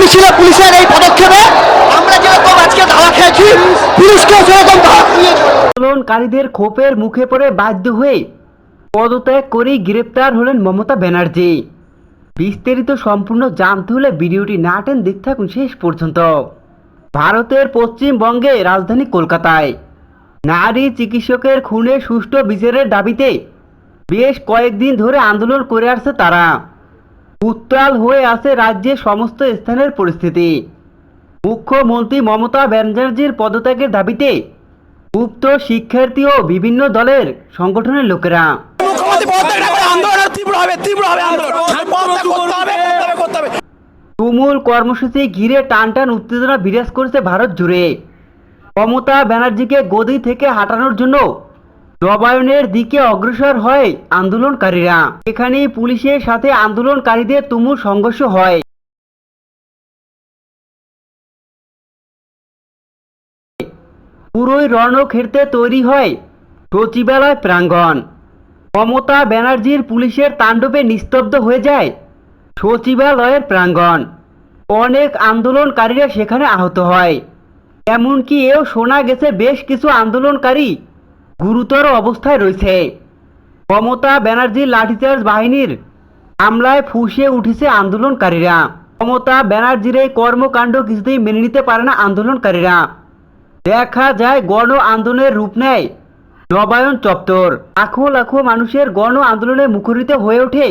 মিছিলে পুলিশের এই পদক্ষেপে আমরা যেরকম আজকে ধাওয়া খেয়েছি, পুলিশকেও সেরকম আন্দোলনকারীদের ক্ষোভের মুখে পড়ে বাধ্য হয়ে পদত্যাগ করেই গ্রেপ্তার হলেন মমতা ব্যানার্জি। বিস্তারিত সম্পূর্ণ জানতে হলে ভিডিওটি না টেন দেখতে থাকুন শেষ পর্যন্ত। ভারতের পশ্চিমবঙ্গে রাজধানী কলকাতায়। নারী চিকিৎসকের খুনে সুষ্ঠু বিচারের দাবিতে বেশ কয়েকদিন ধরে আন্দোলন করে আসছে তারা। উত্তাল হয়ে আছে রাজ্যের সমস্ত স্থানের পরিস্থিতি। মুখ্যমন্ত্রী মমতা ব্যানার্জির পদত্যাগের দাবিতে উক্ত শিক্ষার্থী ও বিভিন্ন দলের সংগঠনের লোকেরা তুমুল কর্মসূচি ঘিরে টান টান উত্তেজনা বিরাজ করছে ভারত জুড়ে। মমতা ব্যানার্জিকে গদি থেকে হাঁটানোর জন্য নবায়নের দিকে অগ্রসর হয় আন্দোলনকারীরা। এখানে পুলিশের সাথে আন্দোলনকারীদের তুমুল সংঘর্ষ হয়। পুরোই রণক্ষেত্রে তৈরি হয় সচিবালয় প্রাঙ্গণ। মমতা ব্যানার্জির পুলিশের তাণ্ডবে নিস্তব্ধ হয়ে যায় সচিবালয়ের প্রাঙ্গণ। অনেক আন্দোলনকারীরা সেখানে আহত হয়। এমনকি এও শোনা গেছে বেশ কিছু আন্দোলনকারী গুরুতর অবস্থায় রয়েছে। মমতা ব্যানার্জির লাঠিচার্জ বাহিনীর হামলায় ফুঁসে উঠেছে আন্দোলনকারীরা। মমতা ব্যানার্জির এই কর্মকাণ্ড কিছুতেই মেনে নিতে পারে না আন্দোলনকারীরা। দেখা যায়, গণ আন্দোলনের রূপ নেয় নবায়ন চত্বর। লাখো লাখো মানুষের গণ আন্দোলনে মুখরিত হয়ে ওঠে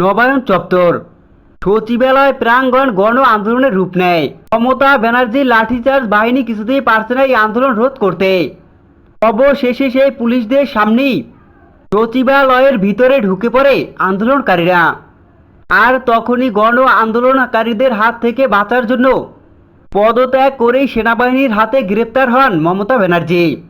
নবায়ন চত্বর। সচিবালয় প্রাঙ্গণ গণ আন্দোলনের রূপ নেয়। মমতা ব্যানার্জির লাঠিচার্জ বাহিনী কিছুতেই পারছে না এই আন্দোলন রোধ করতে। অবশেষে সেই পুলিশদের সামনেই সচিবালয়ের ভিতরে ঢুকে পড়ে আন্দোলনকারীরা। আর তখনই গণ আন্দোলনকারীদের হাত থেকে বাঁচার জন্য পদত্যাগ করেই সেনাবাহিনীর হাতে গ্রেপ্তার হন মমতা ব্যানার্জি।